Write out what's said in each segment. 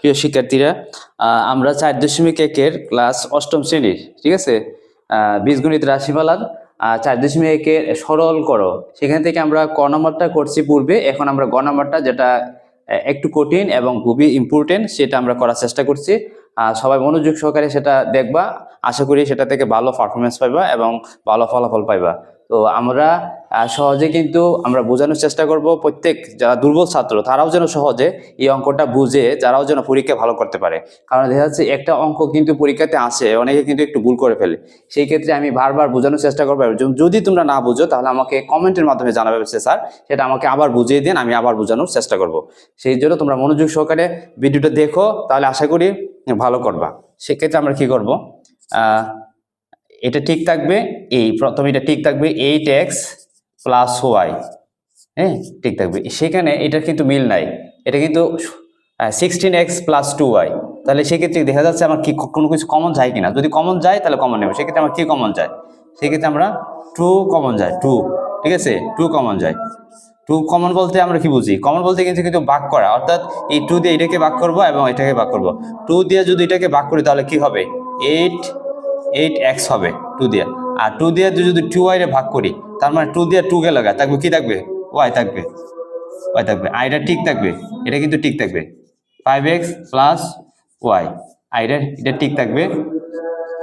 প্রিয় শিক্ষার্থীরা আমরা চার দশমিক একের ক্লাস অষ্টম শ্রেণির, ঠিক আছে? বীজগণিত রাশিমালার চার দশমিক একের সরল করো। সেখান থেকে আমরা ক নম্বরটা করছি পূর্বে, এখন আমরা গ নম্বরটা যেটা একটু কঠিন এবং খুবই ইম্পর্টেন্ট সেটা আমরা করার চেষ্টা করছি। সবাই মনোযোগ সহকারে সেটা দেখবা। আশা করি সেটা থেকে ভালো পারফরমেন্স পাইবা এবং ভালো ফলাফল পাইবা। তো আমরা সহজে কিন্তু আমরা বোঝানোর চেষ্টা করব প্রত্যেক যারা দুর্বল ছাত্র, তারাও যেন সহজে এই অঙ্কটা বুঝে, যারাও যেন পরীক্ষা ভালো করতে পারে। কারণ দেখা যাচ্ছে একটা অঙ্ক কিন্তু পরীক্ষাতে আসে, অনেকে কিন্তু একটু ভুল করে ফেলে। সেই ক্ষেত্রে আমি বারবার বোঝানোর চেষ্টা করব যদি তোমরা না বুঝো, তাহলে আমাকে কমেন্টের মাধ্যমে জানাবে স্যার। সেটা আমাকে আবার বুঝিয়ে দিন, আমি আবার বোঝানোর চেষ্টা করব। সেই জন্য তোমরা মনোযোগ সহকারে ভিডিওটা দেখো, তাহলে আশা করি ভালো করবা। সেক্ষেত্রে আমরা কি করব? এটা ঠিক থাকবে এই, প্রথমে এটা ঠিক থাকবে এইট এক্স প্লাস ওয়াই হ্যাঁ ঠিক থাকবে। সেখানে এটা কিন্তু মিল নাই। এটা কিন্তু sixteen x plus two y. তাহলে সেক্ষেত্রে দেখা যাচ্ছে আমার কি কোনো কিছু কমন যায় কিনা। যদি কমন যায়, তাহলে কমন নেবে। সেক্ষেত্রে আমার কি কমন যায়? সেক্ষেত্রে আমরা টু কমন যায়, টু, ঠিক আছে? টু কমন যায়। টু কমন বলতে আমরা কি বুঝি? কমন বলতে কিন্তু কিন্তু ভাগ করা। অর্থাৎ এই টু দিয়ে এটাকে ভাগ করব এবং এটাকে ভাগ করব। টু দিয়ে যদি এটাকে ভাগ করি, তাহলে কি হবে? এইট এইট এক্স হবে টু দিয়ে। আর টু দিয়ে যদি টু ওয়াই ভাগ করি, তার মানে টু দিয়ে টু লাগায়, থাকবে কি থাকবে? ওয়াই থাকবে। ওয়াই থাকবে। আর এটা ঠিক থাকবে, এটা কিন্তু ঠিক থাকবে। ফাইভ এক্স প্লাস ওয়াই আর এটা ঠিক থাকবে।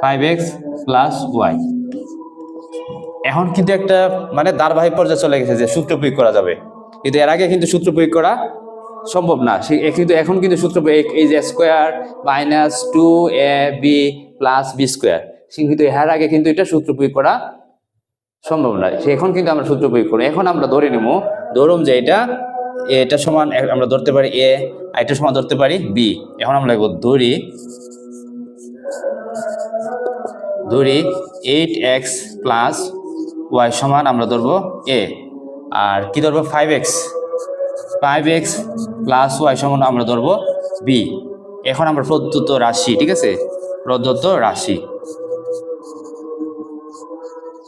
ফাইভ এক্স প্লাস ওয়াই এখন কিন্তু একটা মানে ধারাবাহিক পর্যায়ে চলে গেছে যে সূত্র প্রয়োগ করা যাবে। কিন্তু এর আগে কিন্তু সূত্র প্রয়োগ করা সম্ভব না। সে কিন্তু এখন কিন্তু সূত্র এই যে square minus two a b plus b square কিন্তু এর আগে কিন্তু এটা সূত্র প্রয়োগ করা সম্ভব নয়। সে এখন কিন্তু আমরা সূত্র প্রয়োগ করি। এখন আমরা ধরে নেব, ধরুন যে এটা এটা সমান আমরা ধরতে পারি এ, আর এটা সমান ধরতে পারি বি। এখন আমরা লিখব ধরি ধরি এইট এক্স প্লাস ওয়াই সমান আমরা ধরবো এ। আর কি ধরবো? Five x. Five x plus y সমান আমরা ধরবো বি। এখন আমরা প্রদত্ত রাশি, ঠিক আছে? প্রদত্ত রাশি।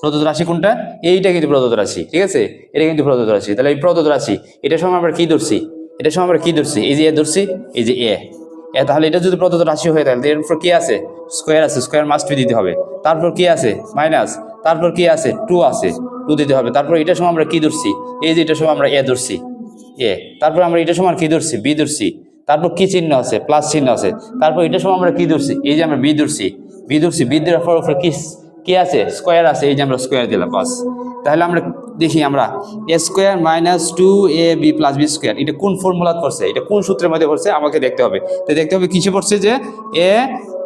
প্রদত্ত রাশি কোনটা? এইটা কিন্তু প্রদত্ত রাশি, ঠিক আছে? এটা কিন্তু প্রদত্ত রাশি। তাহলে এই প্রদত্ত রাশি এটার সময় আমরা কি ধরছি? এটার সময় আমরা কি ধরছি? এই যে এ ধরছি, এই যে এ। এ, তাহলে এটা যদি প্রদত্ত রাশি হয়ে থাকে এর উপর কি আছে? স্কোয়ার আছে, স্কোয়ার মাস্ট দিতে হবে। তারপর কি আছে? মাইনাস। তারপর কি আছে? টু আছে, টু দিতে হবে। তারপর এটার সময় আমরা কি ধরছি? এই যে এটার সময় আমরা এ ধরছি, এ। তারপর আমরা এটার সময় কি ধরছি? বি ধরছি। তারপর কি চিহ্ন আছে? প্লাস চিহ্ন আছে। তারপর এটার সময় আমরা কি ধরছি? এই যে আমরা বি ধরছি। বি ধরছি, বি দেওয়ার পর কি কি আছে? স্কোয়ার আছে, এই যে আমরা স্কোয়ার দিলাম, বাস। তাহলে আমরা দেখি আমরা a square minus two a b plus b square এটা কোন ফর্মুলা পড়ছে এটা কোন সূত্রের মধ্যে পড়ছে আমাকে দেখতে হবে। তো দেখতে হবে কিসে পড়ছে যে a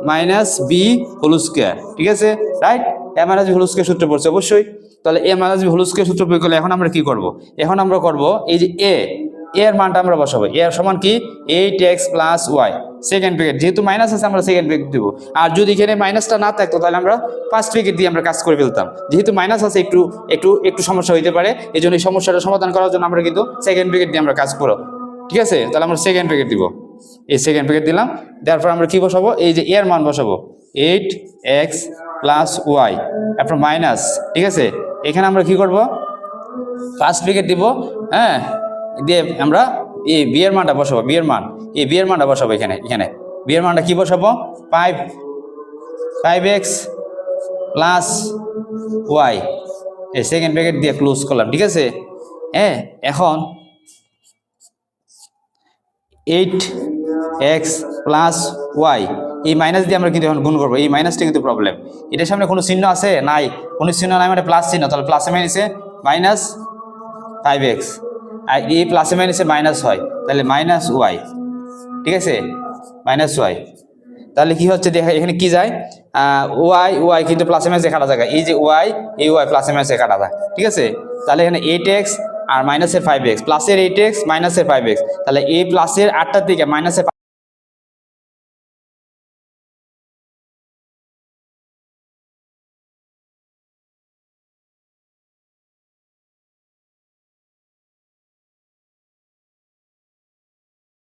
minus b whole square ঠিক আছে? Right a minus b whole square সূত্রে পড়ছে, অবশ্যই। তাহলে a minus b whole square সূত্র প্রয়োগ করলে এখন আমরা কি করব? এখন আমরা করব, এই যে এ এর মানটা আমরা বসাবো। এর সমান কি? Eight x plus y. Second packet যেহেতু মাইনাস আছে, আমরা সেকেন্ড প্যাকেট দিব। আর যদি এখানে মাইনাসটা না থাকতো, তাহলে আমরা ফার্স্ট প্যাকেট দিয়ে আমরা কাজ করে ফেলতাম। যেহেতু মাইনাস আছে, একটু একটু একটু সমস্যা হইতে পারে। এই জন্য এই সমস্যাটা সমাধান করার জন্য আমরা কিন্তু সেকেন্ড প্যাকেট দিয়ে আমরা কাজ করো। ঠিক আছে? তাহলে আমরা সেকেন্ড প্যাকেট দিব। এই সেকেন্ড প্যাকেট দিলাম। তারপর আমরা কি বসাবো? এই যে এর মান বসাবো। এইট এক্স প্লাস ওয়াই, তারপর মাইনাস ঠিক আছে? এখানে আমরা কি করব? ফার্স্ট উইকেট দিব। হ্যাঁ? দিয়ে আমরা এই বিয়ের মানটা বসাবো, বিয়ের মান। এই বিয়ের মানটা বসাবো এখানে এখানে। বিয়ের মানটা কি বসাবো? Five five x plus y এই সেকেন্ড প্যাকেট দিয়ে ক্লোজ করলাম, ঠিক আছে? হ্যাঁ এখন এইট এক্স প্লাস ওয়াই এই মাইনাস দিয়ে আমরা কিন্তু এখন গুণ করব, এই মাইনাসটা কিন্তু প্রবলেম এটার সামনে কোনো চিহ্ন আছে? নাই। কোনো চিহ্ন নাই মানে প্লাস চিহ্ন, তাহলে প্লাসে মাইনাসে মাইনাস ফাইভ এক্স আর এই প্লাসে মাইনাসে মাইনাস হয়, তাহলে মাইনাস ওয়াই ঠিক আছে? মাইনাস ওয়াই তাহলে কি হচ্ছে? দেখা এখানে কি যায়? ওয়াই ওয়াই কিন্তু প্লাসে মাইনাসে কাটা যায়। এই যে ওয়াই এই ওয়াই প্লাসে মাইনাসে কাটা যায়, ঠিক আছে? তাহলে এখানে এইট এক্স আর মাইনাসের ফাইভ এক্স প্লাসের এইট এক্স মাইনাসের ফাইভ এক্স তাহলে এ প্লাসের আটটার দিকে মাইনাসের